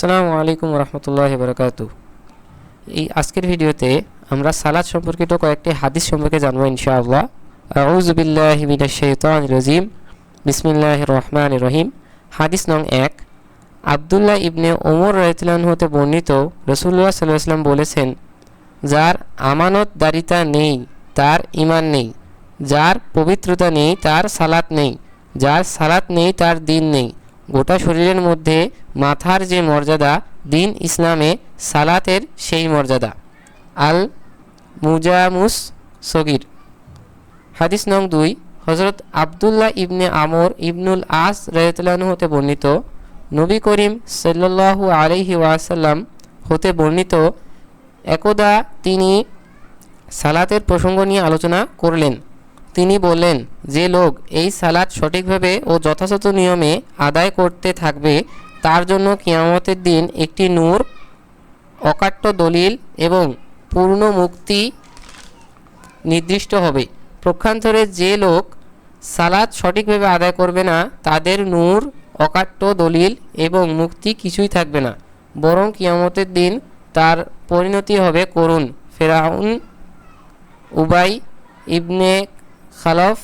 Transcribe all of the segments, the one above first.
আসসালামু আলাইকুম রহমতুল্লাহ বরকাতু। এই আজকের ভিডিওতে আমরা সালাদ সম্পর্কিত কয়েকটি হাদিস সম্পর্কে জানব ইনশাআল্লাহ। আউজুবিল্লাহ মিনাশ শাইতানির রাজিম। বিসমিল্লাহির রহমানির রহিম। হাদিস নং এক, আবদুল্লাহ ইবনে ওমর রাইতুল্লাহ হতে বর্ণিত রসুল্লাহ সাল্লাহ সাল্লাম বলেছেন, যার আমানতদারিতা নেই, তার ইমান নেই। যার পবিত্রতা নেই, তার সালাত নেই। যার সালাত নেই, তার দিন নেই। গোটা শরীরের মধ্যে মাথার যে মর্যাদা, দিন ইসলামে সালাতের সেই মর্যাদা। আল মুজামুস সগির। হাদিস নং দুই হজরত আবদুল্লাহ ইবনে আমর ইবনুল আস রহতুল্লাহ হতে বর্ণিত, নবী করিম সাল্লাল্লাহু আলাইহি ওয়াসাল্লাম হতে বর্ণিত, একদা তিনি সালাতের প্রসঙ্গ নিয়ে আলোচনা করলেন। তিনি বললেন, যে লোক এই সালাদ সঠিকভাবে ও যথাযথ নিয়মে আদায় করতে থাকবে, তার জন্য কিয়ামতের দিন একটি নূর, অকাট্য দলিল এবং পূর্ণ মুক্তি নির্দিষ্ট হবে। প্রক্ষান্তরে যে লোক সালাদ সঠিকভাবে আদায় করবে না, তাদের নূর, অকাট্য দলিল এবং মুক্তি কিছুই থাকবে না। বরং কিয়ামতের দিন তার পরিণতি হবে করুণ ফেরাউন উবাই ইবনে খালফ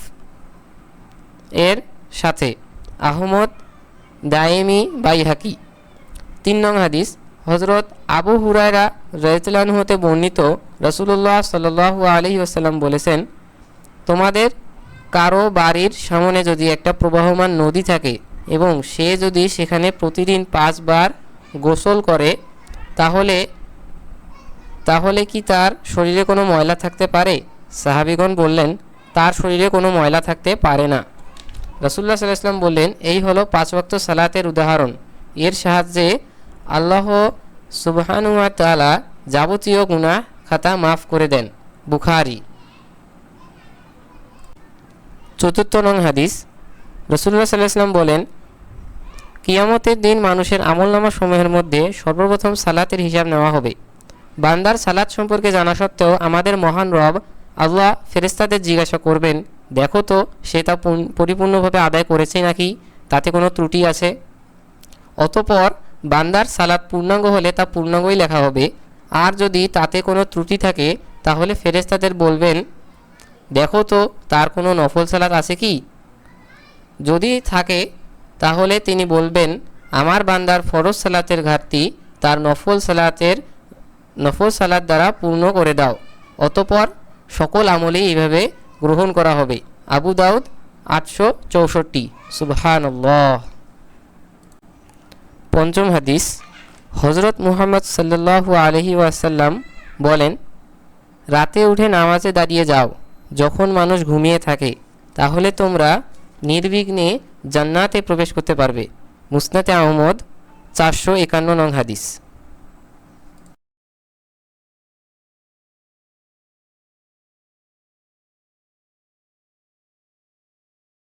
এর সাথে আহমদ দায়েমি বাইহাকি। তিন নং হাদিস হজরত আবু হুরায়রা রয়তুল্লাহ হতে বর্ণিত রসুল্লাহ সাল্লু আলহি আসাল্লাম বলেছেন, তোমাদের কারও বাড়ির সামনে যদি একটা প্রবাহমান নদী থাকে এবং সে যদি সেখানে প্রতিদিন পাঁচবার গোসল করে, তাহলে তাহলে কি তার শরীরে কোনো ময়লা থাকতে পারে? সাহাবিগণ বললেন তার শরীরে কোনো ময়লা থাকতে পারে না। রসুল্লাহ সাল্লাম বললেন, এই হলো পাঁচ ওয়াক্ত সালাতের উদাহরণ। এর সাহায্যে আল্লাহ সুবহানুয়া তালা যাবতীয় গুণা খাতা মাফ করে দেন। বুখারি। চতুর্থ নং হাদিস। রসুল্লাহ সাল্লাম বলেন, কিয়ামতের দিন মানুষের আমলনামা সমূহের মধ্যে সর্বপ্রথম সালাতের হিসাব নেওয়া হবে। বান্দার সালাত সম্পর্কে জানা সত্ত্বেও আমাদের মহান রব আল্লাহ ফেরেস্তাদের জিজ্ঞাসা করবেন, দেখো তো, সে তা পরিপূর্ণভাবে আদায় করেছে নাকি? তাতে কোনো ত্রুটি আছে? অতপর বান্দার সালাদ পূর্ণাঙ্গ হলে তা পূর্ণাঙ্গই লেখা হবে। আর যদি তাতে কোনো ত্রুটি থাকে, তাহলে ফেরেস্তাদের বলবেন, দেখো তো, তার কোনো নফল সালাদ আছে কি? যদি থাকে, তাহলে তিনি বলবেন, আমার বান্দার ফরজ সালাতের ঘাটতি তার নফল সালাতের, নফল সালাত দ্বারা পূর্ণ করে দাও। অতপর সকল আমলেই এইভাবে গ্রহণ করা হবে। আবু দাউদ আটশো চৌষট্টি। সুবহানাল্লাহ। পঞ্চম হাদিস হজরত মুহাম্মদ সাল্লাল্লাহু আলহি ওয়াসাল্লাম বলেন, রাতে উঠে নামাজে দাঁড়িয়ে যাও। যখন মানুষ ঘুমিয়ে থাকে, তাহলে তোমরা নির্বিঘ্নে জান্নাতে প্রবেশ করতে পারবে। মুসনাতে আহমদ চারশো একান্ন নং হাদিস।